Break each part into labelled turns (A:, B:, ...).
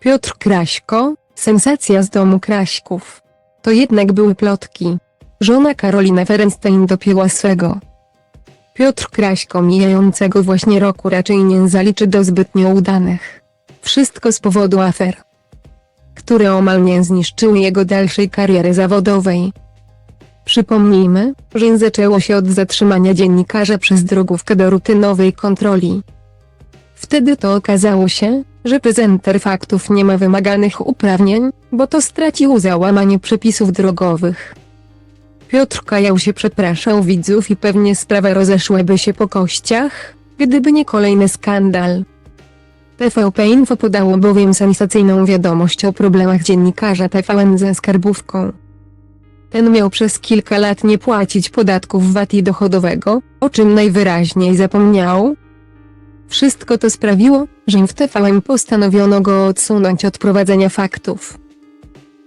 A: Piotr Kraśko, sensacja z domu Kraśków. To jednak były plotki. Żona Karolina Ferenstein dopięła swego. Piotr Kraśko mijającego właśnie roku raczej nie zaliczy do zbytnio udanych. Wszystko z powodu afer, które omal nie zniszczyły jego dalszej kariery zawodowej. Przypomnijmy, że zaczęło się od zatrzymania dziennikarza przez drogówkę do rutynowej kontroli. Wtedy to okazało się, że prezenter faktów nie ma wymaganych uprawnień, bo to stracił za łamanie przepisów drogowych. Piotr kajał się przepraszał widzów i pewnie sprawa rozeszłaby się po kościach, gdyby nie kolejny skandal. TVP Info podało bowiem sensacyjną wiadomość o problemach dziennikarza TVN ze skarbówką. Ten miał przez kilka lat nie płacić podatków VAT i dochodowego, o czym najwyraźniej zapomniał. Wszystko to sprawiło, że w TVN postanowiono go odsunąć od prowadzenia faktów.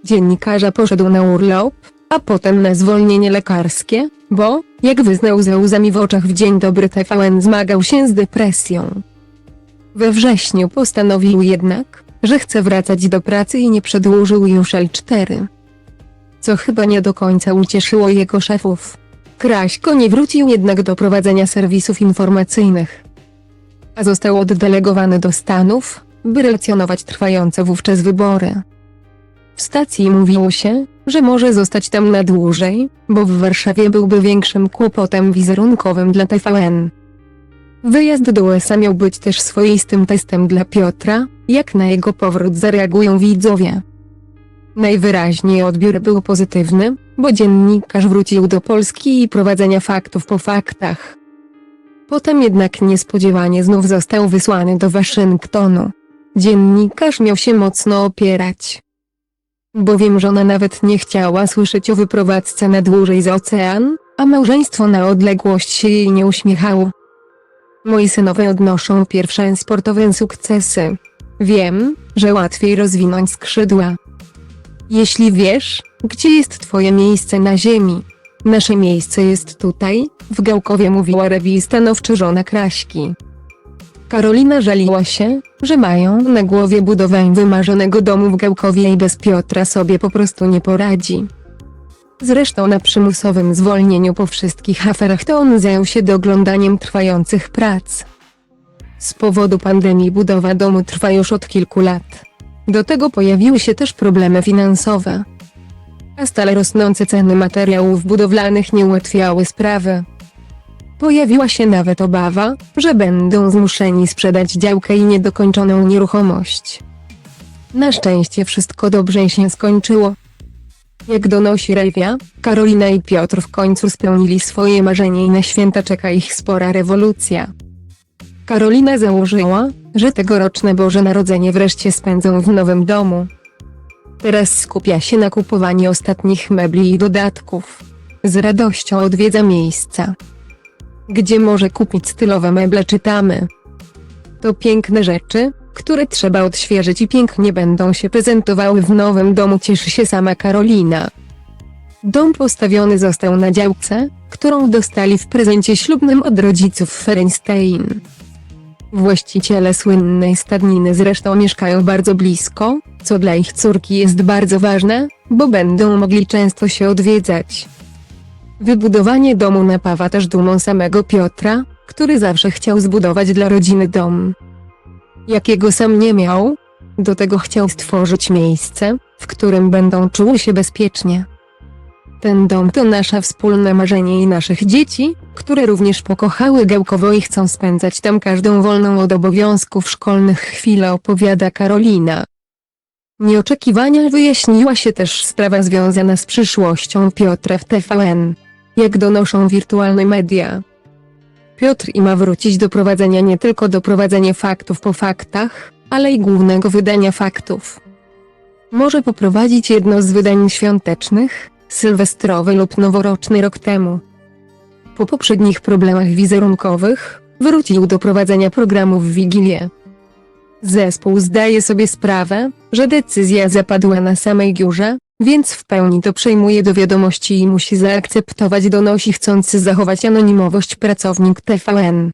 A: Dziennikarza poszedł na urlop, a potem na zwolnienie lekarskie, bo, jak wyznał ze łzami w oczach w Dzień Dobry TVN zmagał się z depresją. We wrześniu postanowił jednak, że chce wracać do pracy i nie przedłużył już L4. Co chyba nie do końca ucieszyło jego szefów. Kraśko nie wrócił jednak do prowadzenia serwisów informacyjnych. A został oddelegowany do Stanów, by relacjonować trwające wówczas wybory. W stacji mówiło się, że może zostać tam na dłużej, bo w Warszawie byłby większym kłopotem wizerunkowym dla TVN. Wyjazd do USA miał być też swoistym testem dla Piotra, jak na jego powrót zareagują widzowie. Najwyraźniej odbiór był pozytywny, bo dziennikarz wrócił do Polski i prowadzenia faktów po faktach. Potem jednak niespodziewanie znów został wysłany do Waszyngtonu. Dziennikarz miał się mocno opierać. Bowiem żona nawet nie chciała słyszeć o wyprowadzce na dłużej za ocean, a małżeństwo na odległość się jej nie uśmiechało. Moi synowie odnoszą pierwsze sportowe sukcesy. Wiem, że łatwiej rozwinąć skrzydła. Jeśli wiesz, gdzie jest twoje miejsce na ziemi. Nasze miejsce jest tutaj, w Gałkowie mówiła Rewi stanowczo żona Kraśki. Karolina żaliła się, że mają na głowie budowę wymarzonego domu w Gałkowie i bez Piotra sobie po prostu nie poradzi. Zresztą na przymusowym zwolnieniu po wszystkich aferach to on zajął się doglądaniem trwających prac. Z powodu pandemii budowa domu trwa już od kilku lat. Do tego pojawiły się też problemy finansowe. A stale rosnące ceny materiałów budowlanych nie ułatwiały sprawy. Pojawiła się nawet obawa, że będą zmuszeni sprzedać działkę i niedokończoną nieruchomość. Na szczęście wszystko dobrze się skończyło. Jak donosi Rewia, Karolina i Piotr w końcu spełnili swoje marzenie i na święta czeka ich spora rewolucja. Karolina założyła, że tegoroczne Boże Narodzenie wreszcie spędzą w nowym domu. Teraz skupia się na kupowaniu ostatnich mebli i dodatków. Z radością odwiedza miejsca, gdzie może kupić stylowe meble czytamy. To piękne rzeczy, które trzeba odświeżyć i pięknie będą się prezentowały w nowym domu cieszy się sama Karolina. Dom postawiony został na działce, którą dostali w prezencie ślubnym od rodziców Ferenstein. Właściciele słynnej stadniny zresztą mieszkają bardzo blisko, co dla ich córki jest bardzo ważne, bo będą mogli często się odwiedzać. Wybudowanie domu napawa też dumą samego Piotra, który zawsze chciał zbudować dla rodziny dom. Jakiego sam nie miał, do tego chciał stworzyć miejsce, w którym będą czuły się bezpiecznie. Ten dom to nasze wspólne marzenie i naszych dzieci, które również pokochały Gałkowo i chcą spędzać tam każdą wolną od obowiązków szkolnych chwilę opowiada Karolina. Nieoczekiwania wyjaśniła się też sprawa związana z przyszłością Piotra w TVN. Jak donoszą wirtualne media. Piotr i ma wrócić do prowadzenia nie tylko do prowadzenia faktów po faktach, ale i głównego wydania faktów. Może poprowadzić jedno z wydań świątecznych, sylwestrowy lub noworoczny rok temu. Po poprzednich problemach wizerunkowych, wrócił do prowadzenia programu w Wigilię. Zespół zdaje sobie sprawę, że decyzja zapadła na samej górze, więc w pełni to przejmuje do wiadomości i musi zaakceptować donosi chcący zachować anonimowość pracownik TVN.